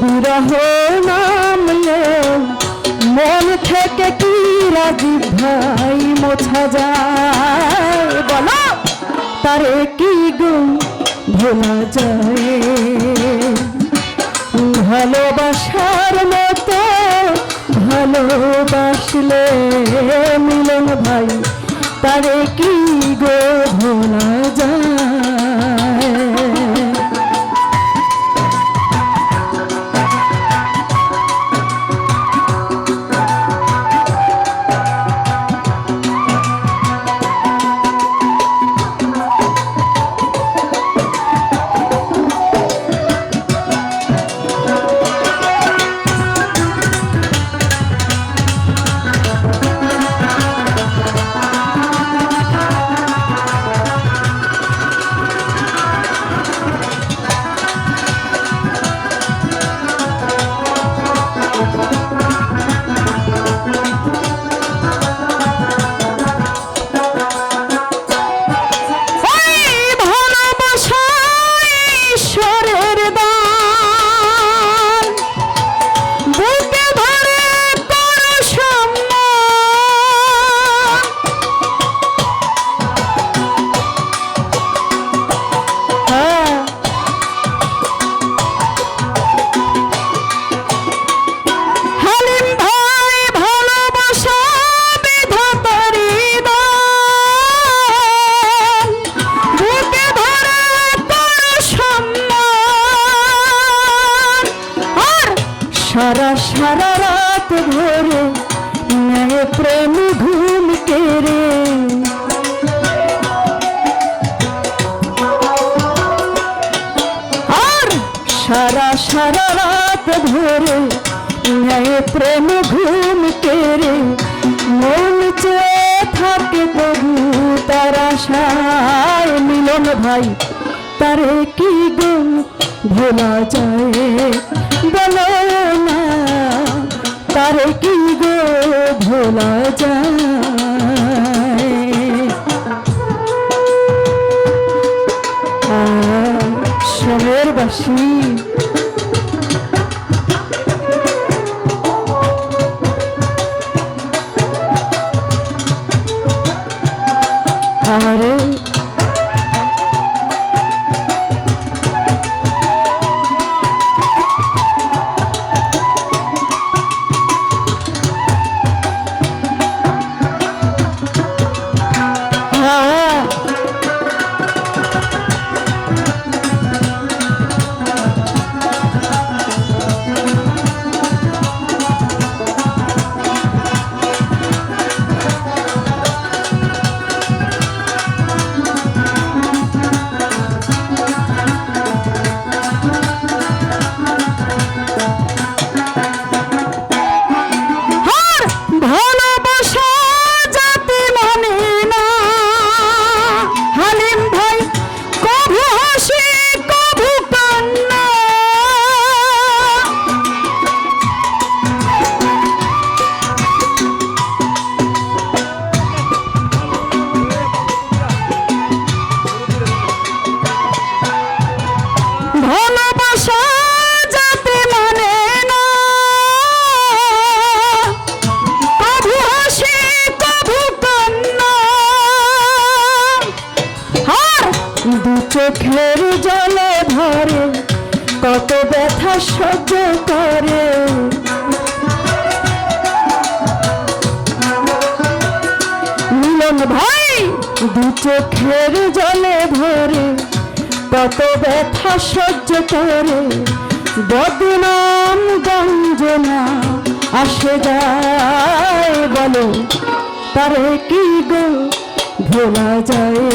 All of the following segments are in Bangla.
বিরহ নামলে মন থেকে কি রাজি ভাই মোছা যায়? বলো, তারে কি গো ভোলা যায়? ভালোবাসার মতো ভালোবাসলে মিলন ভাই, তারে কি গো ভোলা প্রেম ঘুম কেড়ে। আর সারা সারা রাত ধরে প্রেম ঘুম কেড়ে। মন চেয়ে থাকে প্রভু তার আশায় মিলন ভাই, তারে কি গো ভোলা যায়? বলো না, তারে কি ভোলা যায়। সময়ের বাসী। আরে চোখের জলে ধরে কত ব্যথা সহ্য করে। মিলন ভাই, দু চোখের জলে ভরে, কত ব্যথা সহ্য করে। বদনাম গঞ্জনা আসে যায়, বলো, তারে কি গো ভোলা যায়?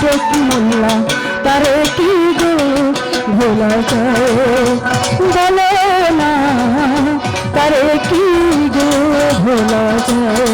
ডেকি মোল্লা তারে কি গো ভোলা যায়? বলো না তারে কি গো ভোলা যায়?